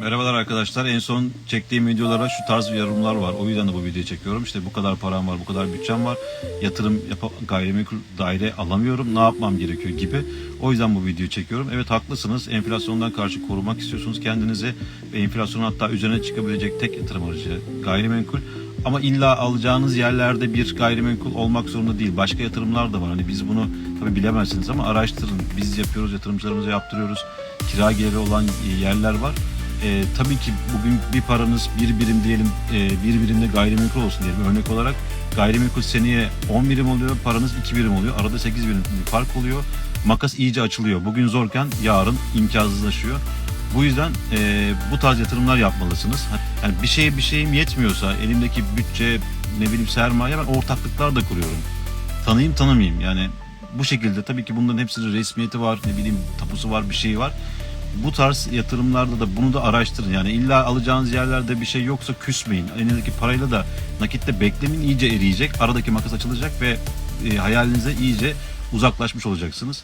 Merhabalar arkadaşlar. En son çektiğim videolara şu tarz yorumlar var. O yüzden de bu videoyu çekiyorum. İşte bu kadar param var, bu kadar bütçem var. Yatırım yap gayrimenkul daire alamıyorum. Ne yapmam gerekiyor gibi. O yüzden bu videoyu çekiyorum. Evet haklısınız. Enflasyondan karşı korumak istiyorsunuz kendinizi. Ve enflasyonun hatta üzerine çıkabilecek tek yatırım aracı gayrimenkul. Ama illa alacağınız yerlerde bir gayrimenkul olmak zorunda değil. Başka yatırımlar da var. Hani biz bunu tabii bilemezsiniz ama araştırın. Biz yapıyoruz, yatırımcılarımıza yaptırıyoruz. Kira geliri olan yerler var. E, tabii ki bugün bir paranız bir birim diyelim e, bir birimde gayrimenkul olsun diyelim. Örnek olarak gayrimenkul seneye 10 birim oluyor paranız 2 birim oluyor. Arada 8 birim bir fark oluyor. Makas iyice açılıyor. Bugün zorken yarın imkansızlaşıyor. Bu yüzden e, bu tarz yatırımlar yapmalısınız. Yani bir şeye bir şeyim yetmiyorsa elimdeki bütçe ne bileyim sermaye ben ortaklıklar da kuruyorum. Tanıyayım tanımayayım. Yani bu şekilde tabii ki bunların hepsinin resmiyeti var ne bileyim tapusu var bir şey var bu tarz yatırımlarda da bunu da araştırın. Yani illa alacağınız yerlerde bir şey yoksa küsmeyin. Elinizdeki parayla da nakitte beklemin iyice eriyecek. Aradaki makas açılacak ve e, hayalinize iyice uzaklaşmış olacaksınız.